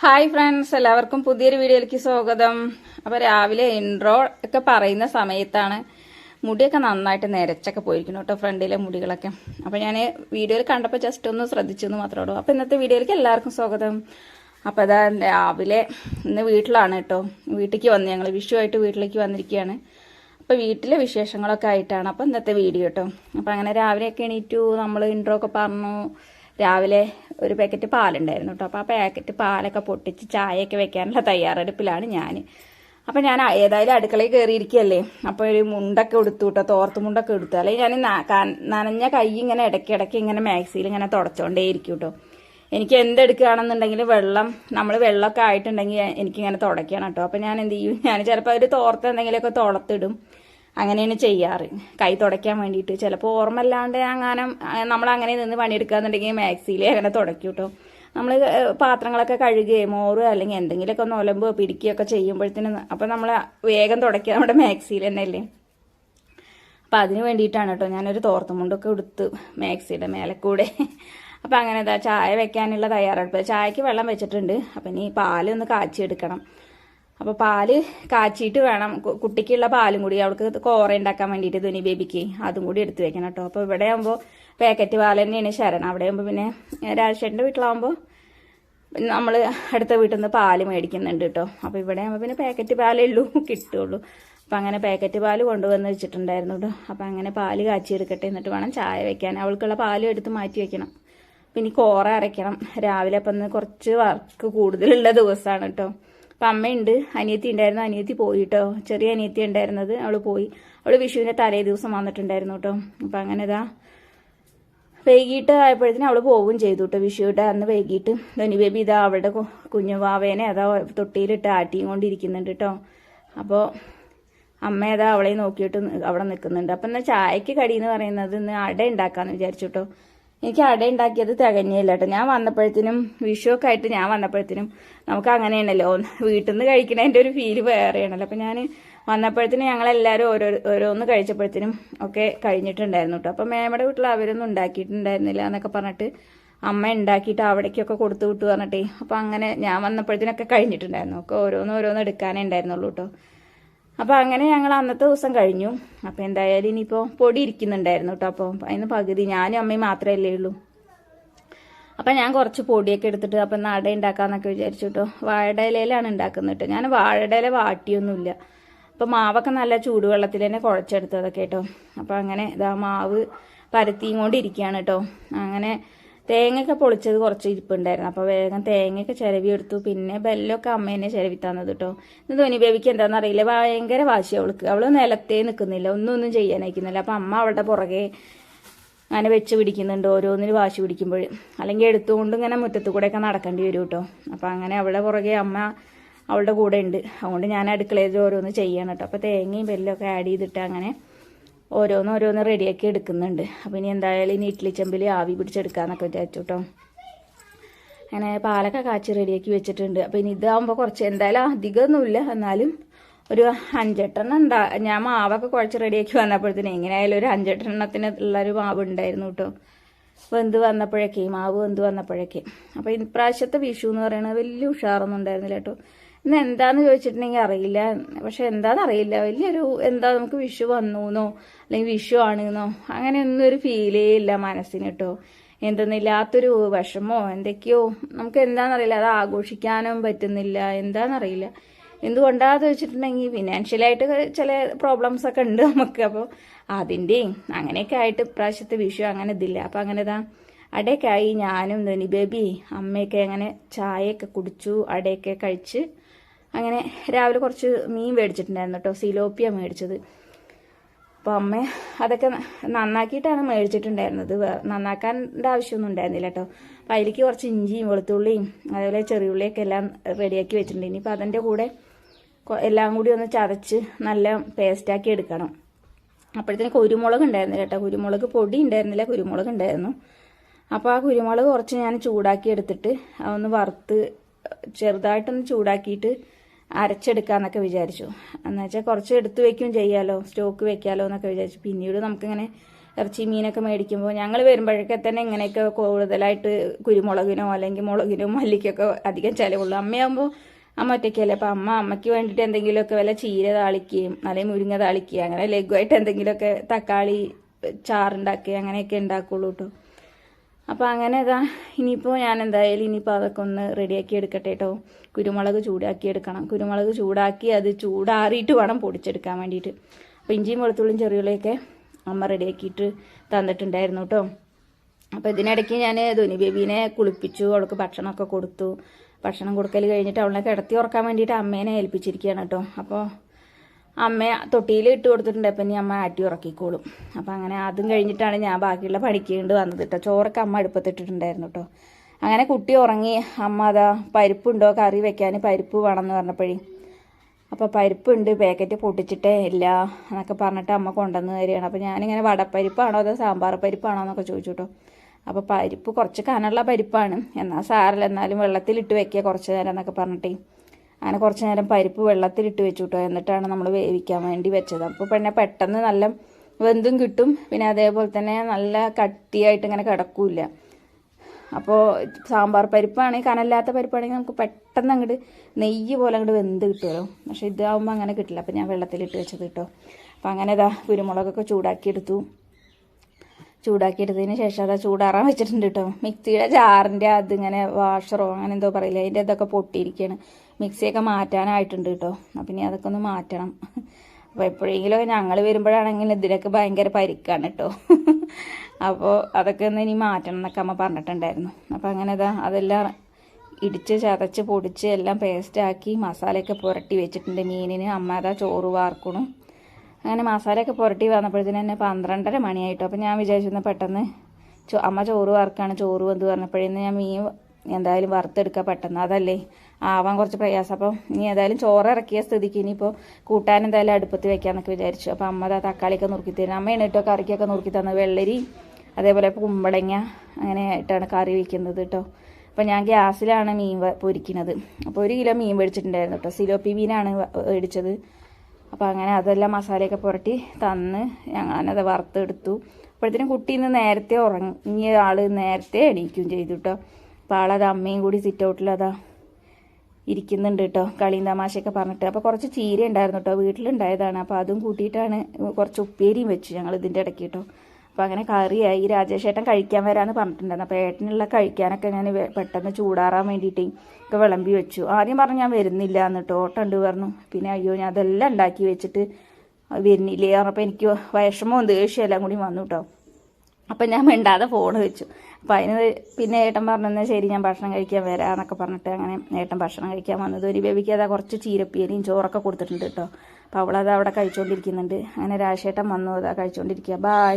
Hi friends എല്ലാവർക്കും പുതിയൊരു വീഡിയോയിലേക്ക് സ്വാഗതം. അപ്പോൾ രാവിലെ ഇൻട്രോ ഒക്കെ പറയുന്ന സമയത്താണ് മുടിയൊക്കെ നന്നായിട്ട് നിരച്ചൊക്കെ പോയിരിക്കുന്നു കേട്ടോ ഫ്രണ്ടിലെ മുടികളൊക്കെ. അപ്പോൾ ഞാൻ വീഡിയോയിൽ കണ്ടപ്പോൾ ജസ്റ്റ് ഒന്ന് ശ്രദ്ധിച്ചു എന്ന് മാത്രമേ ഉള്ളൂ. അപ്പോൾ ഇന്നത്തെ വീഡിയോയിലേക്ക് എല്ലാവർക്കും സ്വാഗതം. അപ്പോൾ അതാ രാവിലെ ഇന്ന് വീട്ടിലാണ് കേട്ടോ. വീട്ടിലേക്ക് വന്ന് ഞങ്ങൾ വിഷുവായിട്ട് വീട്ടിലേക്ക് വന്നിരിക്കുകയാണ്. അപ്പോൾ വീട്ടിലെ വിശേഷങ്ങളൊക്കെ ആയിട്ടാണ് അപ്പോൾ ഇന്നത്തെ വീഡിയോ കേട്ടോ. അപ്പോൾ അങ്ങനെ രാവിലെയൊക്കെ എണീറ്റു നമ്മൾ ഇൻട്രോ ഒക്കെ പറഞ്ഞു. രാവിലെ ഒരു പാക്കറ്റ് പാലുണ്ടായിരുന്നു കേട്ടോ. അപ്പോൾ ആ പാക്കറ്റ് പാലൊക്കെ പൊട്ടിച്ച് ചായയൊക്കെ വെക്കാനുള്ള തയ്യാറെടുപ്പിലാണ് ഞാൻ അപ്പം ഞാൻ ഏതായാലും അടുക്കളയിൽ കയറിയിരിക്കുകയല്ലേ അപ്പോൾ ഒരു മുണ്ടൊക്കെ എടുത്തു കേട്ടോ തോർത്ത് മുണ്ടൊക്കെ എടുത്തു. അല്ലെങ്കിൽ ഞാൻ നനഞ്ഞ കൈ ഇങ്ങനെ ഇടയ്ക്കിടയ്ക്ക് ഇങ്ങനെ മാക്സിയിൽ ഇങ്ങനെ തുടച്ചോണ്ടേ ഇരിക്കും കേട്ടോ. എനിക്ക് എന്തെടുക്കുകയാണെന്നുണ്ടെങ്കിൽ വെള്ളം നമ്മൾ വെള്ളമൊക്കെ ആയിട്ടുണ്ടെങ്കിൽ എനിക്കിങ്ങനെ തുടയ്ക്കണം കേട്ടോ. അപ്പോൾ ഞാൻ എന്ത് ചെയ്യും? ഞാൻ ചിലപ്പോൾ ഒരു തോർത്ത് എന്തെങ്കിലുമൊക്കെ തുളത്തിടും. അങ്ങനെയാണ് ചെയ്യാറ്. കൈ തുടയ്ക്കാൻ വേണ്ടിയിട്ട്. ചിലപ്പോൾ ഓർമ്മല്ലാണ്ട് അങ്ങാനം നമ്മൾ അങ്ങനെ നിന്ന് പണിയെടുക്കാന്നുണ്ടെങ്കിൽ മാക്സിയിൽ അങ്ങനെ തുടയ്ക്കും നമ്മൾ പാത്രങ്ങളൊക്കെ കഴുകുകയും മോറ് അല്ലെങ്കിൽ എന്തെങ്കിലുമൊക്കെ ഒന്ന് ഒലമ്പോ പിടിക്കുകയൊക്കെ ചെയ്യുമ്പോഴത്തേനും അപ്പം നമ്മൾ വേഗം തുടയ്ക്കുക നമ്മുടെ മാക്സിയിൽ തന്നെയല്ലേ. അപ്പം അതിന് വേണ്ടിയിട്ടാണ് കേട്ടോ ഞാനൊരു തോർത്തുമുണ്ടൊക്കെ എടുത്ത് മാക്സിയുടെ മേലെ കൂടെ. അപ്പം അങ്ങനെ എന്താ ചായ വെക്കാനുള്ള തയ്യാറെടുപ്പ്. ചായക്ക് വെള്ളം വെച്ചിട്ടുണ്ട്. അപ്പം ഇനി പാലൊന്ന് കാച്ചിയെടുക്കണം. അപ്പോൾ പാൽ കാച്ചിട്ട് വേണം. കുട്ടിക്കുള്ള പാലും കൂടി അവൾക്ക് കോറ ഉണ്ടാക്കാൻ വേണ്ടിയിട്ട് തുനി ബേബിക്ക് അതും കൂടി എടുത്തു വെക്കണം കേട്ടോ അപ്പോൾ ഇവിടെ ആകുമ്പോൾ പാക്കറ്റ് പാൽ തന്നെയാണ് ശരണം. അവിടെ ആകുമ്പോൾ പിന്നെ രാജേഷന്റെ വീട്ടിലാകുമ്പോൾ നമ്മൾ അടുത്ത വീട്ടിൽ നിന്ന് പാൽ മേടിക്കുന്നുണ്ട് കേട്ടോ അപ്പോൾ ഇവിടെ ആകുമ്പോൾ പിന്നെ പാക്കറ്റ് പാലേ ഉള്ളൂ കിട്ടുള്ളൂ. അപ്പം അങ്ങനെ പാക്കറ്റ് പാൽ കൊണ്ടുവന്ന് വെച്ചിട്ടുണ്ടായിരുന്നു കേട്ടോ അപ്പം അങ്ങനെ പാൽ കാച്ചി എടുക്കട്ടെ എന്നിട്ട് വേണം ചായ വെക്കാൻ. അവൾക്കുള്ള പാലും എടുത്ത് മാറ്റി വെക്കണം. പിന്നെ കോറ അരയ്ക്കണം. രാവിലെ അപ്പം കുറച്ച് വർക്ക് കൂടുതലുള്ള ദിവസമാണ് കേട്ടോ അപ്പം അമ്മയുണ്ട്. അനിയത്തി ഉണ്ടായിരുന്നു. അനിയത്തി പോയി കേട്ടോ ചെറിയ അനിയത്തി ഉണ്ടായിരുന്നത്. അവൾ പോയി. അവൾ വിഷുവിന്റെ തലേ ദിവസം വന്നിട്ടുണ്ടായിരുന്നു കേട്ടോ. അപ്പം അങ്ങനെ ഇതാ വൈകിട്ട് ആയപ്പോഴത്തേനും അവൾ പോവുകയും ചെയ്തു കേട്ടോ വിഷുവിട്ട് അന്ന് വൈകിട്ട്. ധനി ബേബി ഇതാ അവളുടെ കുഞ്ഞുവാവേനെ കുഞ്ഞു വാവേനെ അതാ തൊട്ടിയിലിട്ട് ആട്ടിയും കൊണ്ടിരിക്കുന്നുണ്ട് കേട്ടോ. അപ്പോൾ അമ്മ അതാ അവളെ നോക്കിയിട്ട് അവിടെ നിൽക്കുന്നുണ്ട്. അപ്പം എന്നാൽ ചായക്ക് കടി എന്ന് പറയുന്നത് ഇന്ന് അട ഉണ്ടാക്കാമെന്ന് വിചാരിച്ചു കേട്ടോ. എനിക്ക് അട ഉണ്ടാക്കിയത് തികഞ്ഞില്ല ഞാൻ വന്നപ്പോഴത്തേനും വിഷുവൊക്കെ ആയിട്ട് ഞാൻ വന്നപ്പോഴത്തേനും നമുക്ക് അങ്ങനെയാണല്ലോ. വീട്ടിൽ നിന്ന് കഴിക്കണതിന്റെ ഒരു ഫീൽ വേറെയാണല്ലോ. അപ്പം ഞാൻ വന്നപ്പോഴത്തേനും ഞങ്ങളെല്ലാവരും ഓരോ ഓരോന്ന് കഴിച്ചപ്പോഴത്തേനും ഒക്കെ കഴിഞ്ഞിട്ടുണ്ടായിരുന്നു കേട്ടോ. അപ്പം മേമയുടെ വീട്ടിൽ അവരൊന്നും ഉണ്ടാക്കിയിട്ടുണ്ടായിരുന്നില്ല എന്നൊക്കെ പറഞ്ഞിട്ട് അമ്മ ഉണ്ടാക്കിയിട്ട് അവിടേക്കൊക്കെ കൊടുത്തു വിട്ടു പറഞ്ഞിട്ടേ. അപ്പം അങ്ങനെ ഞാൻ വന്നപ്പോഴത്തേനൊക്കെ കഴിഞ്ഞിട്ടുണ്ടായിരുന്നു. ഒക്കെ ഓരോന്ന് ഓരോന്ന് എടുക്കാനേ ഉണ്ടായിരുന്നുള്ളൂ കേട്ടോ. അപ്പോൾ അങ്ങനെ ഞങ്ങൾ അന്നത്തെ ദിവസം കഴിഞ്ഞു. അപ്പോൾ എന്തായാലും ഇനിയിപ്പോൾ പൊടി ഇരിക്കുന്നുണ്ടായിരുന്നു കേട്ടോ അപ്പോൾ അതിന് പകുതി ഞാനും അമ്മയും മാത്രമല്ലേ ഉള്ളൂ. അപ്പം ഞാൻ കുറച്ച് പൊടിയൊക്കെ എടുത്തിട്ട് അപ്പം നട ഉണ്ടാക്കാന്നൊക്കെ വിചാരിച്ചു കേട്ടോ വാഴയുടെ ഉണ്ടാക്കുന്നത് കേട്ടോ ഞാൻ വാഴയുടെ വാട്ടിയൊന്നുമില്ല. അപ്പം മാവൊക്കെ നല്ല ചൂടുവെള്ളത്തിൽ തന്നെ കുഴച്ചെടുത്തതൊക്കെ കേട്ടോ അപ്പം അങ്ങനെ ഇതാ മാവ് പരത്തിയും കൊണ്ടിരിക്കുകയാണ് കേട്ടോ അങ്ങനെ തേങ്ങയൊക്കെ പൊളിച്ചത് കുറച്ച് ഇരിപ്പുണ്ടായിരുന്നു. അപ്പോൾ വേഗം തേങ്ങയൊക്കെ ചിരവി എടുത്തു പിന്നെ ബെല്ലൊക്കെ അമ്മേനെ ചിരവി തന്നത് കേട്ടോ ഇന്ന് ധോനി ബേബിക്ക് എന്താണെന്ന് അറിയില്ല. ഭയങ്കര വാശി അവൾക്ക്. അവൾ നിലത്തേ നിൽക്കുന്നില്ല ഒന്നും ഒന്നും ചെയ്യാനായിരിക്കുന്നില്ല അപ്പം അമ്മ അവളുടെ പുറകെ അങ്ങനെ വെച്ച് പിടിക്കുന്നുണ്ട്. ഓരോന്നിന് വാശി പിടിക്കുമ്പോൾ. അല്ലെങ്കിൽ എടുത്തുകൊണ്ട് ഇങ്ങനെ മുറ്റത്ത് കൂടെയൊക്കെ നടക്കേണ്ടി വരും കേട്ടോ അപ്പം അങ്ങനെ അവളുടെ പുറകെ അമ്മ അവളുടെ കൂടെ ഉണ്ട്. അതുകൊണ്ട് ഞാൻ അടുക്കളയിൽ ഓരോന്ന് ചെയ്യണം കേട്ടോ അപ്പോൾ തേങ്ങയും ബെല്ലൊക്കെ ആഡ് ചെയ്തിട്ട് അങ്ങനെ ഓരോന്ന് ഓരോന്ന് റെഡിയാക്കി എടുക്കുന്നുണ്ട്. അപ്പോൾ ഇനി എന്തായാലും ഇനി ഇഡ്ഡലി ചെമ്പിൽ ആവി പിടിച്ചെടുക്കാന്നൊക്കെ വിചാരിച്ചു കേട്ടോ അങ്ങനെ പാലൊക്കെ കാച്ചി റെഡിയാക്കി വെച്ചിട്ടുണ്ട്. അപ്പോൾ ഇനി ഇതാകുമ്പോൾ കുറച്ച് എന്തായാലും അധികമൊന്നുമില്ല. എന്നാലും ഒരു അഞ്ചെട്ടെണ്ണം ഉണ്ടാ ഞാൻ മാവൊക്കെ കുഴച്ച് റെഡിയാക്കി വന്നപ്പോഴത്തേന് എങ്ങനെയായാലും ഒരു അഞ്ചെട്ടെണ്ണത്തിന് ഉള്ളൊരു മാവ് ഉണ്ടായിരുന്നു കേട്ടോ വെന്ത് വന്നപ്പോഴൊക്കെ? മാവ് വെന്ത് വന്നപ്പോഴൊക്കെ? അപ്പോൾ ഇപ്രാവശ്യത്തെ വിഷു എന്ന് പറയുന്നത് വലിയ ഉഷാറൊന്നും ഉണ്ടായിരുന്നില്ല കേട്ടോ ഇന്ന് എന്താന്ന് ചോദിച്ചിട്ടുണ്ടെങ്കിൽ അറിയില്ല. പക്ഷെ എന്താന്ന് അറിയില്ല. വലിയൊരു എന്താ നമുക്ക് വിഷു വന്നുന്നോ? അല്ലെങ്കിൽ വിഷു ആണെന്നോ? അങ്ങനെയൊന്നും ഒരു ഫീലേ ഇല്ല മനസ്സിന് കേട്ടോ എന്തെന്നില്ലാത്തൊരു വിഷമോ എന്തൊക്കെയോ? നമുക്ക് എന്താണെന്നറിയില്ല അത് ആഘോഷിക്കാനും പറ്റുന്നില്ല. എന്താണെന്നറിയില്ല എന്തുകൊണ്ടാന്ന് വെച്ചിട്ടുണ്ടെങ്കിൽ ഫിനാൻഷ്യലായിട്ട് ചില പ്രോബ്ലംസ് ഒക്കെ ഉണ്ട് നമുക്ക്. അപ്പോൾ അതിന്റെയും അങ്ങനെയൊക്കെ ആയിട്ട് ഇപ്രാവശ്യത്തെ വിഷു അങ്ങനെ ഇതില്ല. അപ്പോൾ അങ്ങനെ ഇതാ അടയൊക്കെ ആയി. ഞാനും ധനി ബേബി അമ്മയൊക്കെ അങ്ങനെ ചായയൊക്കെ കുടിച്ചു. അടയൊക്കെ കഴിച്ച് അങ്ങനെ രാവിലെ കുറച്ച് മീൻ മേടിച്ചിട്ടുണ്ടായിരുന്നു കേട്ടോ സിലോപ്പിയ മേടിച്ചത്. അപ്പോൾ അമ്മ അതൊക്കെ നന്നാക്കിയിട്ടാണ് മേടിച്ചിട്ടുണ്ടായിരുന്നത്. നന്നാക്കാന്റെ ആവശ്യമൊന്നും ഉണ്ടായിരുന്നില്ല കേട്ടോ. അപ്പം അതിലേക്ക് കുറച്ച് ഇഞ്ചിയും വെളുത്തുള്ളിയും അതേപോലെ ചെറിയുള്ളിയൊക്കെ എല്ലാം റെഡിയാക്കി വെച്ചിട്ടുണ്ട്. ഇനിയിപ്പോൾ അതിന്റെ കൂടെ എല്ലാം കൂടി ഒന്ന് ചതച്ച് നല്ല പേസ്റ്റാക്കി എടുക്കണം. അപ്പോഴത്തേന് കുരുമുളക് ഉണ്ടായിരുന്നില്ല കേട്ടോ. കുരുമുളക് പൊടി ഉണ്ടായിരുന്നില്ല കുരുമുളക് ഉണ്ടായിരുന്നു. അപ്പോൾ ആ കുരുമുളക് കുറച്ച് ഞാൻ ചൂടാക്കി എടുത്തിട്ട് അതൊന്ന് വറുത്ത് ചെറുതായിട്ടൊന്ന് ചൂടാക്കിയിട്ട് അരച്ചെടുക്കാന്നൊക്കെ വിചാരിച്ചു. എന്നുവെച്ചാൽ കുറച്ച് എടുത്തു വെക്കും ചെയ്യാലോ സ്റ്റോക്ക് വെക്കാലോ എന്നൊക്കെ വിചാരിച്ചു. പിന്നീട് നമുക്കിങ്ങനെ ഇറച്ചി മീനൊക്കെ മേടിക്കുമ്പോൾ ഞങ്ങൾ വരുമ്പോഴൊക്കെ തന്നെ ഇങ്ങനെയൊക്കെ കൂടുതലായിട്ട് കുരുമുളകിനോ അല്ലെങ്കിൽ മുളകിനോ മല്ലിക്കൊക്കെ അധികം ചിലവുള്ളൂ. അമ്മയാകുമ്പോൾ അമ്മ ഒറ്റയ്ക്കല്ലേ. അപ്പം അമ്മ അമ്മയ്ക്ക് വേണ്ടിയിട്ട് എന്തെങ്കിലുമൊക്കെ വല്ല ചീര താളിക്കുകയും അല്ലെങ്കിൽ മുരിങ്ങ താളിക്കുകയും അങ്ങനെ ലഘുവായിട്ട് എന്തെങ്കിലുമൊക്കെ തക്കാളി ചാറുണ്ടാക്കുക അങ്ങനെയൊക്കെ ഉണ്ടാക്കുള്ളൂ കേട്ടോ അപ്പോൾ അങ്ങനെ ഇതാ ഇനിയിപ്പോൾ ഞാൻ എന്തായാലും ഇനിയിപ്പോൾ അതൊക്കെ ഒന്ന് റെഡിയാക്കി എടുക്കട്ടെ കേട്ടോ കുരുമുളക് ചൂടാക്കി എടുക്കണം. കുരുമുളക് ചൂടാക്കി അത് ചൂടാറിയിട്ട് വേണം പൊടിച്ചെടുക്കാൻ വേണ്ടിയിട്ട്. അപ്പോൾ ഇഞ്ചിയും വെളുത്തുള്ളിയും ചെറിയുള്ളിയൊക്കെ അമ്മ റെഡിയാക്കിയിട്ട് തന്നിട്ടുണ്ടായിരുന്നു കേട്ടോ അപ്പോൾ ഇതിനിടയ്ക്ക് ഞാൻ ധോനി ബേബീനെ കുളിപ്പിച്ചു അവൾക്ക് ഭക്ഷണമൊക്കെ കൊടുത്തു. ഭക്ഷണം കൊടുക്കൽ കഴിഞ്ഞിട്ട് അവളെ കിടത്തി ഉറക്കാൻ വേണ്ടിയിട്ട് അമ്മേനെ ഏൽപ്പിച്ചിരിക്കുകയാണ് കേട്ടോ അപ്പോൾ അമ്മ തൊട്ടിയിൽ ഇട്ട് കൊടുത്തിട്ടുണ്ട്. അപ്പം ഇനി അമ്മ ആട്ടി ഉറക്കിക്കോളും. അപ്പം അങ്ങനെ അതും കഴിഞ്ഞിട്ടാണ് ഞാൻ ബാക്കിയുള്ള പഠിക്കേണ്ടി വന്നത് കേട്ടോ ചോറൊക്കെ അമ്മ അടുപ്പത്തിട്ടിട്ടുണ്ടായിരുന്നു കേട്ടോ അങ്ങനെ കുട്ടി ഉറങ്ങി. അമ്മ അതാ പരിപ്പുണ്ടോ? കറി വെക്കാൻ പരിപ്പ് വേണമെന്ന് പറഞ്ഞപ്പോഴേ അപ്പോൾ പരിപ്പുണ്ട്. പാക്കറ്റ് പൊട്ടിച്ചിട്ടേ ഇല്ല എന്നൊക്കെ പറഞ്ഞിട്ട് അമ്മ കൊണ്ടുവന്ന് തരികയാണ്. അപ്പോൾ ഞാനിങ്ങനെ വടപ്പരിപ്പാണോ അതോ സാമ്പാർ പരിപ്പാണോ എന്നൊക്കെ ചോദിച്ചു കേട്ടോ അപ്പോൾ പരിപ്പ് കുറച്ച് കനമുള്ള പരിപ്പാണ്. എന്നാൽ സാരല്ല എന്നാലും വെള്ളത്തിലിട്ട് വെക്കുക കുറച്ച് നേരം എന്നൊക്കെ പറഞ്ഞിട്ടേ. അങ്ങനെ കുറച്ച് നേരം പരിപ്പ് വെള്ളത്തിലിട്ട് വെച്ചു കേട്ടോ എന്നിട്ടാണ് നമ്മൾ വേവിക്കാൻ വേണ്ടി വെച്ചത്. അപ്പോൾ പിന്നെ പെട്ടെന്ന് നല്ല വെന്തും കിട്ടും. പിന്നെ അതേപോലെ തന്നെ നല്ല കട്ടിയായിട്ട് ഇങ്ങനെ കിടക്കൂല അപ്പോൾ സാമ്പാർ പരിപ്പാണെങ്കിൽ കനല്ലാത്ത പരിപ്പാണെങ്കിൽ നമുക്ക് പെട്ടെന്ന് അങ്ങോട്ട് നെയ്യ് പോലെ അങ്ങോട്ട് വെന്ത് കിട്ടുമല്ലോ പക്ഷേ ഇതാവുമ്പോൾ അങ്ങനെ കിട്ടില്ല. അപ്പോൾ ഞാൻ വെള്ളത്തിലിട്ട് വെച്ചത് കേട്ടോ. അപ്പോൾ അങ്ങനെ ഇതാ കുരുമുളകൊക്കെ ചൂടാക്കിയെടുത്തു. ചൂടാക്കിയെടുത്തതിന് ശേഷം അത് ചൂടാറാൻ വെച്ചിട്ടുണ്ട് കേട്ടോ. മിക്സിയുടെ ജാറിന്റെ അതിങ്ങനെ വാഷറോ അങ്ങനെ എന്തോ പറയില്ല അതിന്റെ ഇതൊക്കെ പൊട്ടിയിരിക്കുകയാണ് മിക്സിയൊക്കെ മാറ്റാനായിട്ടുണ്ട് കേട്ടോ. അപ്പം ഇനി അതൊക്കെ ഒന്ന് മാറ്റണം. അപ്പോൾ എപ്പോഴെങ്കിലും ഞങ്ങൾ വരുമ്പോഴാണെങ്കിൽ ഇതിനൊക്കെ ഭയങ്കര പരിക്കാണ് കേട്ടോ. അപ്പോൾ അതൊക്കെ ഒന്ന് ഇനി മാറ്റണം എന്നൊക്കെ അമ്മ പറഞ്ഞിട്ടുണ്ടായിരുന്നു. അപ്പോൾ അങ്ങനെ ഇതാ അതെല്ലാം ഇടിച്ച് ചതച്ച് പൊടിച്ച് എല്ലാം പേസ്റ്റാക്കി മസാലയൊക്കെ പുരട്ടി വെച്ചിട്ടുണ്ട് മീനിന്. അമ്മ അതാ ചോറ് വാർക്കണം. അങ്ങനെ മസാലയൊക്കെ പുരട്ടി വന്നപ്പോഴത്തേന് തന്നെ പന്ത്രണ്ടര മണിയായിട്ടോ. അപ്പോൾ ഞാൻ വിചാരിച്ചിരുന്ന പെട്ടെന്ന് ചോ അമ്മ ചോറ് വറുക്കാണ് ചോറ് വന്ന് പറഞ്ഞപ്പോഴേന്ന് ഞാൻ മീൻ എന്തായാലും വറുത്തെടുക്കുക പെട്ടെന്ന്. അതല്ലേ? ആവാൻ കുറച്ച് പ്രയാസം. അപ്പം ഇനി ഏതായാലും ചോറ് ഇറക്കിയ സ്ഥിതിക്ക് ഇനിയിപ്പോൾ കൂട്ടാൻ എന്തായാലും അടുപ്പത്ത് വെക്കാമെന്നൊക്കെ വിചാരിച്ചു. അപ്പോൾ അമ്മ അതാ തക്കാളിയൊക്കെ നുറുക്കി തരുന്നത് അമ്മ എണ്ണിട്ടോ കറിക്കൊക്കെ നുറുക്കി തന്നത് വെള്ളരി അതേപോലെ കുമ്പളങ്ങ അങ്ങനെ ആയിട്ടാണ് കറി വയ്ക്കുന്നത് കേട്ടോ അപ്പോൾ ഞാൻ ഗ്യാസിലാണ് മീൻ പൊരിക്കുന്നത് അപ്പോൾ ഒരു കിലോ മീൻ മേടിച്ചിട്ടുണ്ടായിരുന്നു കേട്ടോ സിലോപ്പി മീനാണ് മേടിച്ചത് അപ്പോൾ അങ്ങനെ അതെല്ലാം മസാലയൊക്കെ പുരട്ടി തന്ന് ഞാനത് വറുത്തെടുത്തു. അപ്പോഴത്തേനും കുട്ടി ഇന്ന് നേരത്തെ ഉറങ്ങിയ ആൾ നേരത്തെ എണീക്കും ചെയ്തു കേട്ടോ അപ്പോൾ ആളത് അമ്മയും കൂടി സിറ്റ് ഔട്ടിൽ അതാ ഇരിക്കുന്നുണ്ട് കേട്ടോ കളിയും തമാശയൊക്കെ പറഞ്ഞിട്ട്. അപ്പോൾ കുറച്ച് ചീര ഉണ്ടായിരുന്നു കേട്ടോ വീട്ടിലുണ്ടായതാണ്. അപ്പോൾ അതും കൂട്ടിയിട്ടാണ് കുറച്ച് ഉപ്പേരിയും വെച്ചു ഞങ്ങൾ ഇതിന്റെ ഇടയ്ക്ക് കേട്ടോ അപ്പോൾ അങ്ങനെ കറിയായി. രാജേഷേട്ടൻ കഴിക്കാൻ വരാമെന്ന് പറഞ്ഞിട്ടുണ്ടായിരുന്നു. അപ്പോൾ ഏട്ടനുള്ള കഴിക്കാനൊക്കെ ഞാൻ പെട്ടെന്ന് ചൂടാറാൻ വേണ്ടിയിട്ട് ഒക്കെ വിളമ്പി വെച്ചു. ആദ്യം പറഞ്ഞു ഞാൻ വരുന്നില്ല എന്നിട്ട് ഓട്ടം ഉണ്ട് പറഞ്ഞു. പിന്നെ അയ്യോ ഞാൻ അതെല്ലാം ഉണ്ടാക്കി വെച്ചിട്ട് വരുന്നില്ലേ പറഞ്ഞപ്പോൾ എനിക്ക് വിഷമവും ദേഷ്യവും എല്ലാം കൂടി വന്നു കേട്ടോ അപ്പം ഞാൻ മിണ്ടാതെ ഫോൺ വെച്ചു. അപ്പോൾ അതിന് പിന്നെ ഏട്ടൻ പറഞ്ഞെന്നാൽ ശരി ഞാൻ ഭക്ഷണം കഴിക്കാൻ വരാം എന്നൊക്കെ പറഞ്ഞിട്ട് അങ്ങനെ ഏട്ടൻ ഭക്ഷണം കഴിക്കാൻ വന്നത്. ഒരു ബേബിക്ക് അതാ കുറച്ച് ചീരപ്പീരിയും ചോറൊക്കെ കൊടുത്തിട്ടുണ്ട് കേട്ടോ അപ്പോൾ അവളത് അവിടെ കഴിച്ചുകൊണ്ടിരിക്കുന്നുണ്ട് അങ്ങനെ രാശേട്ടൻ വന്നു അതാ കഴിച്ചുകൊണ്ടിരിക്കുക ബായ്